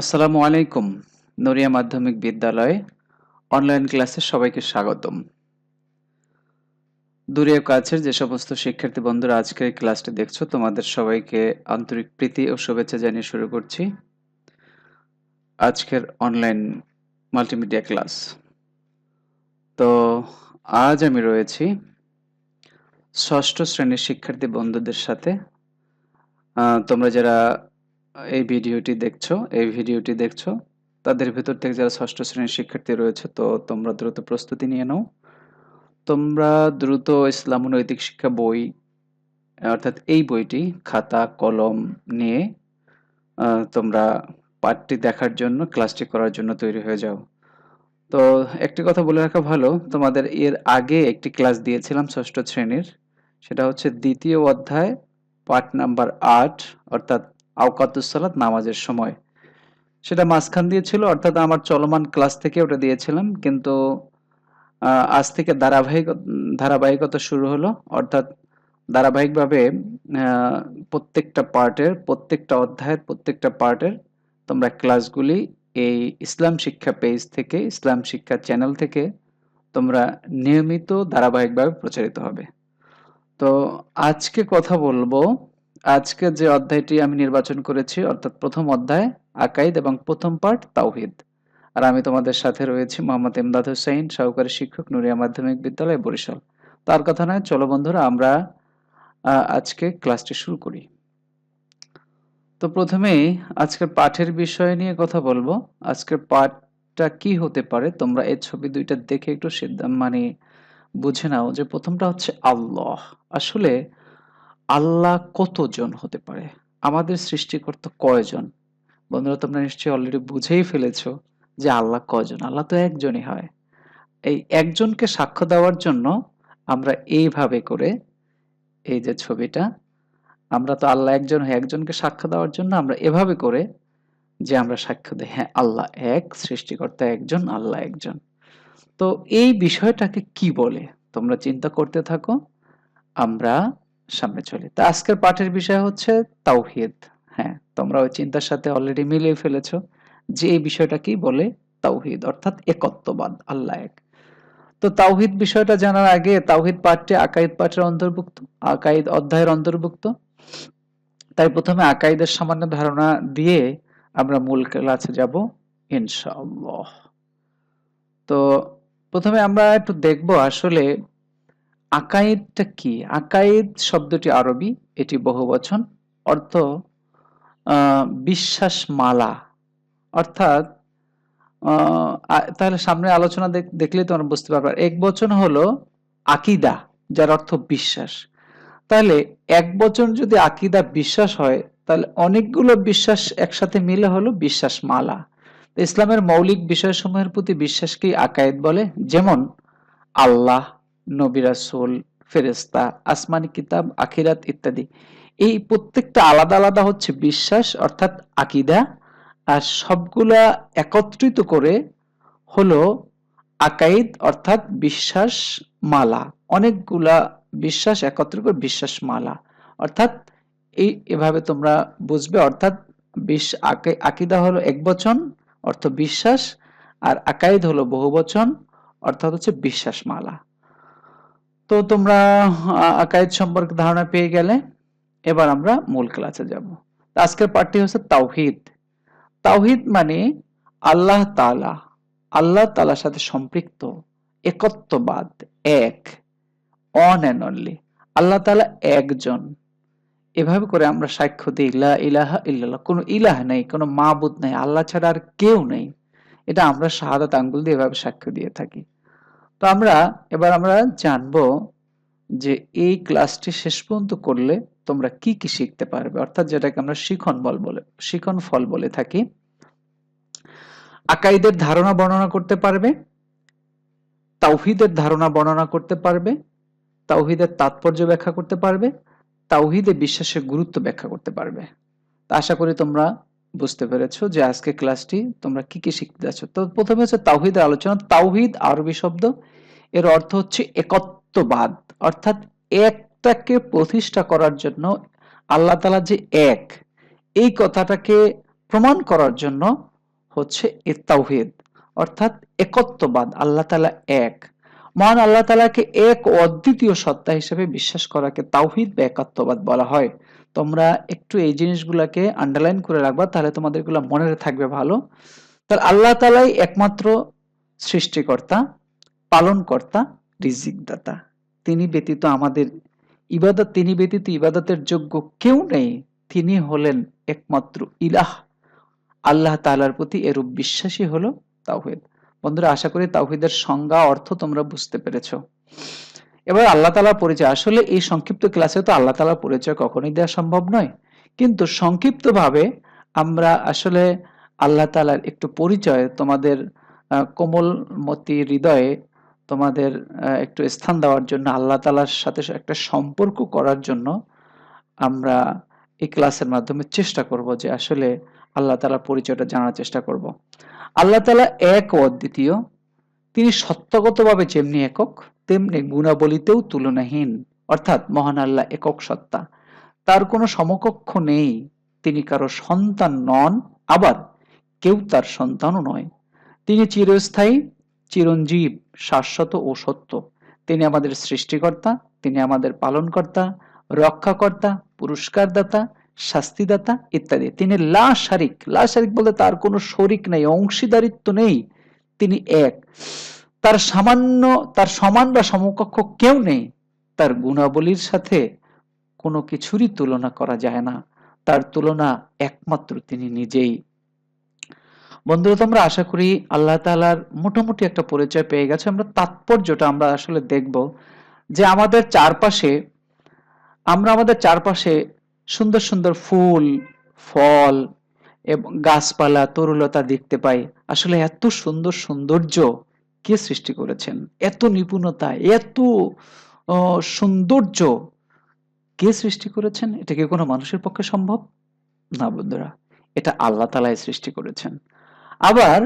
আসসালামু আলাইকুম, নড়িয়া মাধ্যমিক বিদ্যালয় অনলাইন ক্লাসে সবাইকে স্বাগতম। দূরে কাছের যে সমস্ত শিক্ষার্থী বন্ধুরা আজকে এই ক্লাসটি দেখছ, তোমাদের সবাইকে আন্তরিক প্রীতি ও শুভেচ্ছা জানিয়ে শুরু করছি আজকের অনলাইন মাল্টিমিডিয়া ক্লাস তো আজ আমি রয়েছি ষষ্ঠ শ্রেণির শিক্ষার্থী বন্ধুদের সাথে। তোমরা যারা এই ভিডিওটি দেখছ, এই ভিডিওটি দেখছ, তাদের ভিতর থেকে যারা ষষ্ঠ শ্রেণির শিক্ষার্থী রয়েছে, তো তোমরা দ্রুত প্রস্তুতি নিয়ে নাও। তোমরা দ্রুত ইসলাম নৈতিক শিক্ষা বই, অর্থাৎ এই বইটি খাতা, কলম নিয়ে তোমরা পাঠটি দেখার জন্য, ক্লাসটি করার জন্য তৈরি হয়ে যাও। তো একটি কথা বলে রাখা ভালো, তোমাদের এর আগে একটি ক্লাস দিয়েছিলাম ষষ্ঠ শ্রেণির, সেটা হচ্ছে দ্বিতীয় অধ্যায়, পাঠ নাম্বার আট, অর্থাৎ আওকাতুসালাত নামাজের সময়। সেটা মাঝখান দিয়ে ছিল, অর্থাৎ আমার চলমান ক্লাস থেকে ওটা দিয়েছিলাম, কিন্তু আজ থেকে ধারাবাহিক, ধারাবাহিকতা শুরু হলো। অর্থাৎ ধারাবাহিকভাবে প্রত্যেকটা পার্টের, প্রত্যেকটা অধ্যায়ের, প্রত্যেকটা পার্টের তোমরা ক্লাসগুলি এই ইসলাম শিক্ষা পেজ থেকে, ইসলাম শিক্ষা চ্যানেল থেকে তোমরা নিয়মিত ধারাবাহিকভাবে প্রচারিত হবে। তো আজকে কথা বলব আজকে যে অধ্যায়টি আমি নির্বাচন করেছি, অর্থাৎ প্রথম অধ্যায়, আকাইদ এবং প্রথম পাঠ তাওহিদ। আর আমি তোমাদের সাথে রয়েছি মোহাম্মদ ইমদাদ হোসেন সহকারী শিক্ষক, নুরিয়া মাধ্যমিক বিদ্যালয়, বরিশাল। তার কথা নয়, চলো বন্ধুরা, আমরা আজকে ক্লাসটি শুরু করি। তো প্রথমেই আজকের পাঠের বিষয় নিয়ে কথা বলব। আজকের পাঠটা কি হতে পারে, তোমরা এই ছবি দুইটা দেখে একটু সিদ্ধান্ত মানে বুঝে নাও যে প্রথমটা হচ্ছে আল্লাহ। আসলে আল্লাহ কতজন হতে পারে? আমাদের সৃষ্টিকর্তা কয়জন? বন্ধুরা, তোমরা নিশ্চয়ই অলরেডি বুঝেই ফেলেছ যে আল্লাহ কয়জন? আল্লাহ তো একজনই হয়। এই একজনকে সাক্ষ্য দেওয়ার জন্য আমরা এইভাবে করে এই যে ছবিটা, আমরা তো আল্লাহ একজন হয়ে একজনকে সাক্ষ্য দেওয়ার জন্য আমরা এভাবে করে যে আমরা সাক্ষ্য দিই হ্যাঁ আল্লাহ এক, সৃষ্টিকর্তা একজন, আল্লাহ একজন। তো এই বিষয়টাকে কি বলে? তোমরা চিন্তা করতে থাকো। আমরা সামনে চলি। তা আজকের পাঠের বিষয় হচ্ছে তাওহিদ। হ্যাঁ তোমরা ওই চিন্তার সাথে অলরেডি মিলিয়ে ফেলেছো যে এই বিষয়টা কি বলে তাওহিদ, অর্থাৎ একত্ববাদ, আল্লাহ এক। তো তাওহিদ বিষয়টা জানার আগে তাওহিদ পাঠটি আকাইদ পাঠের অন্তর্ভুক্ত, আকাইদ অধ্যায়ের অন্তর্ভুক্ত। তাই প্রথমে আকাইদের সামান্য ধারণা দিয়ে আমরা মূল ক্লাসে যাব, ইনশাআল্লাহ। তো প্রথমে আমরা একটু দেখব আসলে আকাইদটা কি? আকাইদ শব্দটি আরবি এটি বহুবচন অর্থ আহ, বিশ্বাস মালা অর্থাৎ তাহলে সামনে আলোচনা দেখ- দেখলেই তোমরা বুঝতে পারবে। এক বচন হলো আকিদা যার অর্থ বিশ্বাস। তাহলে এক বচন যদি আকিদা বিশ্বাস হয় তাহলে অনেকগুলো বিশ্বাস একসাথে মিলে হলো বিশ্বাস মালা ইসলামের মৌলিক বিষয়সমূহের প্রতি বিশ্বাসকেই আকায়েদ বলে। যেমন আল্লাহ নবী রাসূল, ফেরেশতা, আসমানি কিতাব, আখিরাত ইত্যাদি। এই প্রত্যেকটা আলাদা আলাদা হচ্ছে বিশ্বাস, অর্থাৎ আকিদা, আর সবগুলা একত্রিত করে হলো আকাইদ, অর্থাৎ বিশ্বাস মালা অনেকগুলা বিশ্বাস একত্র করে বিশ্বাস মালা অর্থাৎ এই এভাবে তোমরা বুঝবে, অর্থাৎ বিশ আকে- আকিদা হলো এক বচন, অর্থ বিশ্বাস, আর আকাইদ হলো বহু বচন, অর্থাৎ হচ্ছে বিশ্বাস মালা তো তোমরা আহ, আকাইদ সম্পর্কে ধারণা পেয়ে গেলে এবার আমরা মূল ক্লাসে যাব। আজকের পাঠটি হচ্ছে তাওহিদ। তাওহিদ মানে আল্লাহ তালা আল্লাহ তাআলার সাথে সম্পৃক্ত একত্ববাদ এক অন অ্যান্ড অনলি আল্লাহ তাআলা একজন। এভাবে করে আমরা সাক্ষ্য দিই লা ইলাহা ইল্লাল্লাহ কোনো ইলাহ নেই কোনো মাবুদ নেই আল্লাহ ছাড়া আর কেউ নেই। এটা আমরা শাহাদাত আঙ্গুল দিয়ে এভাবে সাক্ষ্য দিয়ে থাকি। তো আমরা, এবার আমরা জানব যে এই ক্লাসটি শেষ পর্যন্ত করলে তোমরা কি কি শিখতে পারবে, অর্থাৎ যেটাকে আমরা শিখন বল বলে, শিখন ফল বলে থাকি। আকাইদের ধারণা বর্ণনা করতে পারবে, তাওহিদের ধারণা বর্ণনা করতে পারবে, তাওহিদের তাৎপর্য ব্যাখ্যা করতে পারবে, তাওহিদে বিশ্বাসের গুরুত্ব ব্যাখ্যা করতে পারবে। আশা করি তোমরা বুঝতে পেরেছ যে আজকে ক্লাসটি তোমরা কি কি শিখতে যাচ্ছ? তো প্রথমে হচ্ছে তাওহিদের আলোচনা। তাওহিদ, আরবি শব্দ, এর অর্থ হচ্ছে একত্ববাদ। অর্থাৎ একটাকে প্রতিষ্ঠা করার জন্য আল্লাহ তালা যে এক, এই কথাটাকে প্রমাণ করার জন্য হচ্ছে এ তাওহিদ। অর্থাৎ একত্ববাদ, আল্লাহ তালা এক। মহান আল্লাহ তালাকে এক অদ্বিতীয় সত্তা হিসেবে বিশ্বাস করাকে তাওহিদ বা একাত্মবাদ বলা হয়। তোমরা একটু এই জিনিসগুলোকে আন্ডারলাইন করে রাখবা, তাহলে তোমাদের এগুলো মনে থাকবে ভালো। তাহলে আল্লাহ তালাই একমাত্র সৃষ্টিকর্তা, পালনকর্তা রিজিক দাতা তিনি ব্যতীত আমাদের ইবাদত, তিনি ব্যতীত ইবাদতের যোগ্য কেউ নেই। তিনি হলেন একমাত্র ইলাহ। আল্লাহ তালার প্রতি এরূপ বিশ্বাসী হলো তাওহিদ। বন্ধুরা, আশা করি তাওহিদের সংজ্ঞা, অর্থ তোমরা বুঝতে পেরেছ। এবার আল্লাহ তালার পরিচয়। আসলে এই সংক্ষিপ্ত ক্লাসে তো আল্লাহ তালার পরিচয় কখনোই দেওয়া সম্ভব নয়। কিন্তু সংক্ষিপ্তভাবে আমরা আসলে আল্লাহ তালার একটু পরিচয়, তোমাদের কোমলমতি হৃদয়ে তোমাদের একটু স্থান দেওয়ার জন্য, আল্লাহ তালার সাথে একটা সম্পর্ক করার জন্য আমরা এই ক্লাসের মাধ্যমে চেষ্টা করব যে আসলে আল্লাহ তালার পরিচয়টা জানার চেষ্টা করব। আল্লাহ তালা এক অদ্বিতীয়। তিনি সত্যগতভাবে যেমনি একক, তেমনি গুণাবলিতেও তুলনাহীন, অর্থাৎ মহান আল্লাহ একক সত্তা। তার কোনো সমকক্ষ নেই। তিনি কারও সন্তান নন, আবার কেউ তার সন্তানও নয়। তিনি চিরস্থায়ী, চিরঞ্জীব, শাশ্বত ও সত্য। তিনি আমাদের সৃষ্টিকর্তা, তিনি আমাদের পালনকর্তা, রক্ষাকর্তা, পুরস্কারদাতা, শাস্তিদাতা ইত্যাদি। তিনি লা শারিক লা শারিক বলতে তার কোনো শরিক নেই, অংশীদারিত্ব নেই। তিনি এক। তার সামান্য, তার সমান বা সমকক্ষ কেউ নেই। তার গুণাবলীর সাথে কোনো কিছুরই তুলনা করা যায় না। তার তুলনা একমাত্র তিনি নিজেই। বন্ধুরা, তোমরা আশা করি আল্লাহ তালার মোটামুটি একটা পরিচয় পেয়ে গেছে। আমরা তাৎপর্যটা আমরা আসলে দেখব যে আমাদের চারপাশে, আমরা আমাদের চারপাশে সুন্দর সুন্দর ফুল, ফল এবং গাছপালা, তরুলতা দেখতে পাই। আসলে এত সুন্দর সৌন্দর্য কে সৃষ্টি করেছেন? এত নিপুণতা, এত সৌন্দর্য কে সৃষ্টি করেছেন? এটা কি কোনো মানুষের পক্ষে সম্ভব? না বন্ধুরা, এটা আল্লাহ তালাই সৃষ্টি করেছেন। আবার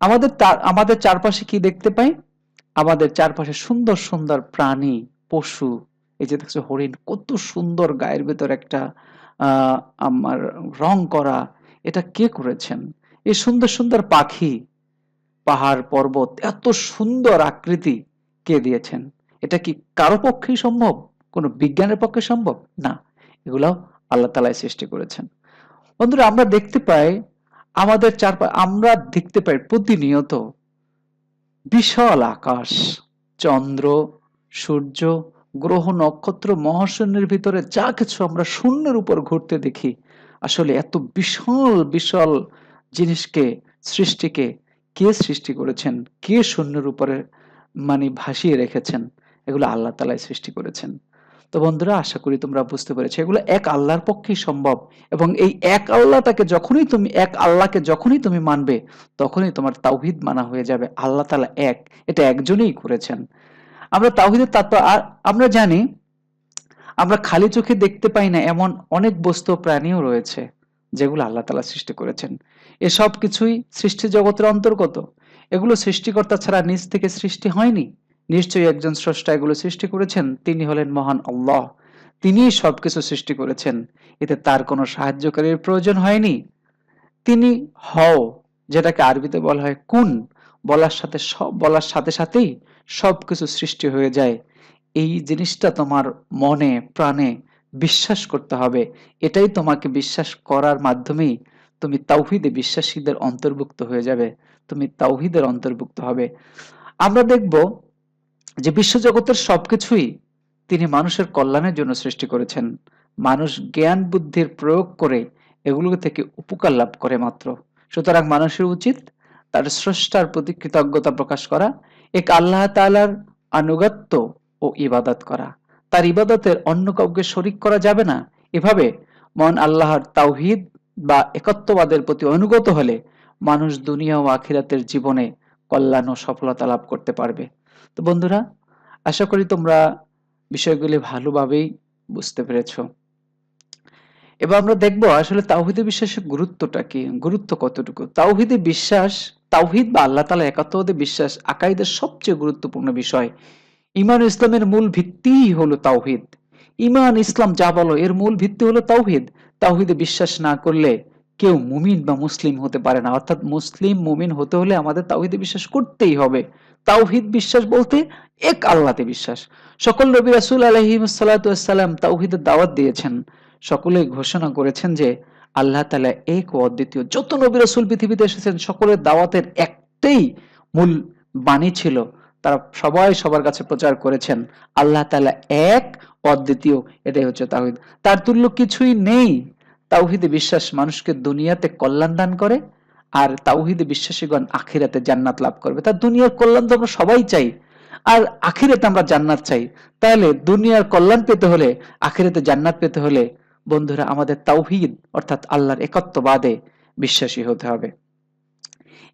আমাদের আমাদের চারপাশে কি দেখতে পাই? আমাদের চারপাশে সুন্দর সুন্দর প্রাণী, পশু, এই যে দেখছ হরিণ, কত সুন্দর গায়ের ভেতর একটা আমার রং করা এটা কে করেছেন? এই সুন্দর সুন্দর পাখি, পাহাড় পর্বত, এত সুন্দর আকৃতি কে দিয়েছেন? এটা কি কারও পক্ষেই সম্ভব? কোনো বিজ্ঞানের পক্ষে সম্ভব? না এগুলো আল্লাহ তালাই সৃষ্টি করেছেন। বন্ধুরা, আমরা দেখতে পাই, আমাদের চারপা, আমরা দেখতে পাই প্রতিনিয়ত বিশাল আকাশ, চন্দ্র, সূর্য, গ্রহ, নক্ষত্র, মহাশূন্যের ভিতরে যা কিছু আমরা শূন্যের উপর ঘুরতে দেখি আসলে এত বিশাল বিশাল জিনিসকে, সৃষ্টিকে কে সৃষ্টি করেছেন? কে শূন্যের উপরে মানে ভাসিয়ে রেখেছেন? এগুলো আল্লাহ তালাই সৃষ্টি করেছেন। তো বন্ধুরা, আশা করি তোমরা বুঝতে পেরেছ, এগুলো এক আল্লাহর পক্ষেই সম্ভব এবং এই এক আল্লাহটাকে যখনই তুমি, এক আল্লাহকে যখনই তুমি মানবে, তখনই তোমার তাওহিদ মানা হয়ে যাবে। আল্লাহ তালা এক, এটা একজনেই করেছেন। আমরা তাওহিদের তাৎপর্য আর আমরা জানি আমরা খালি চোখে দেখতে পাই না এমন অনেক বস্তু প্রাণীও রয়েছে, যেগুলো আল্লাহ তালা সৃষ্টি করেছেন। এসব কিছুই সৃষ্টি জগতের অন্তর্গত। এগুলো সৃষ্টিকর্তা ছাড়া নিজ থেকে সৃষ্টি হয়নি। নিশ্চয়ই একজন স্রষ্টা এগুলো সৃষ্টি করেছেন, তিনি হলেন মহান আল্লাহ। তিনি সবকিছু সৃষ্টি করেছেন। এতে তার কোনো সাহায্যকারীর প্রয়োজন হয়নি। তিনি হও, যেটাকে আরবিতে বলা হয় কুন, বলার সাথে সব বলার সাথে সাথেই সবকিছু সৃষ্টি হয়ে যায়। এই জিনিসটা তোমার মনে, প্রাণে বিশ্বাস করতে হবে। এটাই তোমাকে বিশ্বাস করার মাধ্যমেই তুমি তাওহিদে বিশ্বাসীদের অন্তর্ভুক্ত হয়ে যাবে। তুমি তাওহিদের অন্তর্ভুক্ত হবে। আমরা দেখব যে বিশ্বজগতের সবকিছুই তিনি মানুষের কল্যাণের জন্য সৃষ্টি করেছেন। মানুষ জ্ঞান, বুদ্ধির প্রয়োগ করে এগুলো থেকে উপকার লাভ করে মাত্র। সুতরাং মানুষের উচিত তার স্রষ্টার প্রতি কৃতজ্ঞতা প্রকাশ করা। এক আল্লাহ তালার আনুগত্য ও ইবাদত করা। তার ইবাদতের অন্য কাউকে শরিক করা যাবে না। এভাবে মন আল্লাহর তাওহিদ বা একত্ববাদের প্রতি অনুগত হলে মানুষ দুনিয়া ও আখিরাতের জীবনে কল্যাণ ও সফলতা লাভ করতে পারবে। তো বন্ধুরা, আশা করি তোমরা বিষয়গুলি ভালোভাবেই বুঝতে পেরেছ। এবার আমরা দেখব আসলে তাওহিদে বিশ্বাসের গুরুত্বটা কি, গুরুত্ব কতটুকু। তাওহিদে বিশ্বাস, তাওহিদ বা আল্লাহ তালা একাত্মবাদে বিশ্বাস আকাইদের সবচেয়ে গুরুত্বপূর্ণ বিষয় ইমান ইসলামের মূল ভিত্তিই হলো তাওহিদ। ইমান ইসলাম যা বলো, এর মূল ভিত্তি হলো তাওহিদ। তাওহিদে বিশ্বাস না করলে কেউ মুমিন বা মুসলিম হতে পারে না। অর্থাৎ মুসলিম মুমিন হতে হলে আমাদের তাওহিদে বিশ্বাস করতেই হবে। তাওহিদ বিশ্বাস বলতে এক আল্লাহতে বিশ্বাস। সকল নবী রাসুল আলহিমসাল্লাম তাওহিদের দাওয়াত দিয়েছেন। সকলে ঘোষণা করেছেন যে আল্লাহ তালা এক ও অদ্বিতীয়। যত নবী রাসুল পৃথিবীতে এসেছেন, সকলের দাওয়াতের একটাই মূল বাণী ছিল তারা সবাই সবার কাছে প্রচার করেছেন। আল্লাহ তালা এক, অদ্বিতীয়, এটাই হচ্ছে তাওহিদ। তার তুল্য কিছুই নেই। তাওহিদে বিশ্বাস মানুষকে দুনিয়াতে কল্যাণ দান করে আর তাওহিদে বিশ্বাসীগণ আখিরাতে জান্নাত লাভ করবে। তার দুনিয়ার কল্যাণ তো আমরা সবাই চাই। আর আখিরাতে আমরা জান্নাত চাই। তাহলে দুনিয়ার কল্যাণ পেতে হলে, আখিরাতে জান্নাত পেতে হলে বন্ধুরা আমাদের তাওহিদ, অর্থাৎ আল্লাহর একত্ববাদে বিশ্বাসী হতে হবে।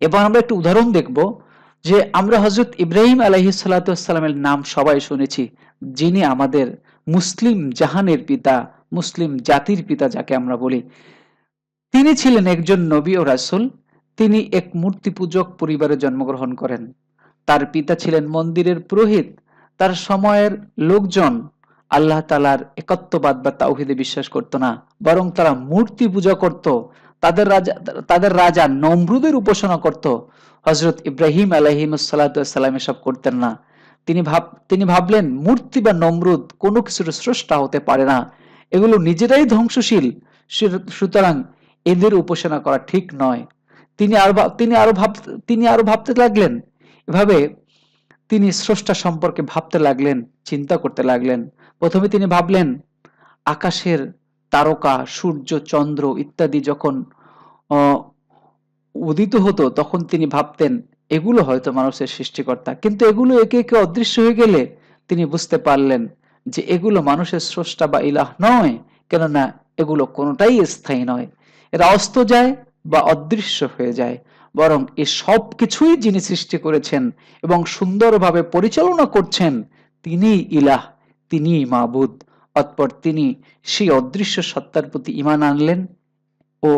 এবার আমরা একটু উদাহরণ দেখব। যে আমরা হজরত ইব্রাহিম আলহি সাল্লাতামের নাম সবাই শুনেছি, যিনি আমাদের মুসলিম জাহানের পিতা, মুসলিম জাতির পিতা যাকে আমরা বলি। তিনি ছিলেন একজন নবী ও রাসুল, তিনি এক মূর্তি পূজক পরিবারে জন্মগ্রহণ করেন। তার পিতা ছিলেন মন্দিরের পুরোহিত। তার সময়ের লোকজন আল্লাহ তালার একত্ববাদ বা তাওহিদে বিশ্বাস করত না, বরং তারা মূর্তি পূজা করত। তাদের রাজা তাদের রাজা নমরুদের উপাসনা করত। হজরত ইব্রাহিম আলহিম সাল্লাম এসব করতেন না। তিনি ভাব, তিনি ভাবলেন, মূর্তি বা নমরুদ কোনো কিছুর স্রষ্টা হতে পারে না। এগুলো নিজেরাই ধ্বংসশীল। সুতরাং এদের উপাসনা করা ঠিক নয়। তিনি আরও তিনি আরও ভাব, তিনি আরও ভাবতে লাগলেন। এভাবে তিনি স্রষ্টা সম্পর্কে ভাবতে লাগলেন, চিন্তা করতে লাগলেন। প্রথমে তিনি ভাবলেন, আকাশের তারকা, সূর্য, চন্দ্র ইত্যাদি যখন উদিত হতো, তখন তিনি ভাবতেন, এগুলো হয়তো মানুষের সৃষ্টিকর্তা। কিন্তু এগুলো একে একে অদৃশ্য হয়ে গেলে তিনি বুঝতে পারলেন যে এগুলো মানুষের স্রষ্টা বা ইলাহ নয়, কেননা এগুলো কোনোটাই স্থায়ী নয়। এরা অস্ত যায় বা অদৃশ্য হয়ে যায়, বরং এ সব কিছুই যিনি সৃষ্টি করেছেন এবং সুন্দরভাবে পরিচালনা করছেন তিনি ইলাহ তিনি মাবুদ। অতপর তিনি সেই অদৃশ্য সত্তার প্রতি ইমান আনলেন ও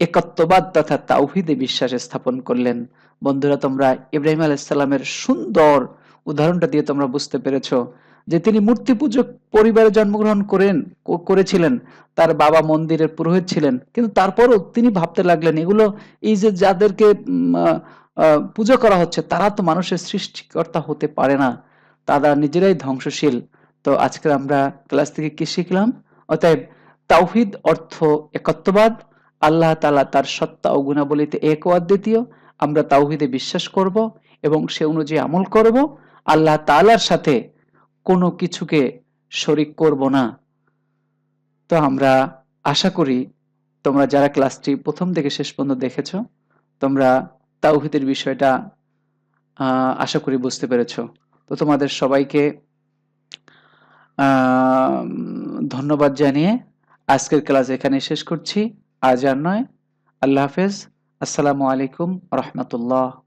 একত্ববাদ তথা তাওহিদে বিশ্বাস স্থাপন করলেন। বন্ধুরা, তোমরা ইব্রাহিম আলাইসাল্লামের সুন্দর উদাহরণটা দিয়ে তোমরা বুঝতে পেরেছ যে তিনি মূর্তি পূজক পরিবারে জন্মগ্রহণ করেন করেছিলেন। তার বাবা মন্দিরের পুরোহিত ছিলেন। কিন্তু তারপরও তিনি ভাবতে লাগলেন, এগুলো এই যে যাদেরকে পুজো করা হচ্ছে, তারা তো মানুষের সৃষ্টিকর্তা হতে পারে না। তারা নিজেরাই ধ্বংসশীল। তো আজকে আমরা ক্লাস থেকে কি শিখলাম? অতএব তাওহিদ অর্থ একত্ববাদ আল্লাহ তালা তার সত্তা ও গুণাবলীতে এক ও অদ্বিতীয় আমরা তাওহিদে বিশ্বাস করব এবং সে অনুযায়ী আমল করব। আল্লাহ তালার সাথে কোনো কিছুকে শরিক করব না। তো আমরা আশা করি তোমরা যারা ক্লাসটি প্রথম থেকে শেষ পর্যন্ত দেখেছ, তোমরা তাওহিদের বিষয়টা আশা করি বুঝতে পেরেছ। তো তোমাদের সবাইকে ধন্যবাদ জানিয়ে আজকের ক্লাস এখানে শেষ করছি। আজ আর নয়। আল্লাহ হাফেজ। আসসালামু আলাইকুম রহমতুল্লাহ।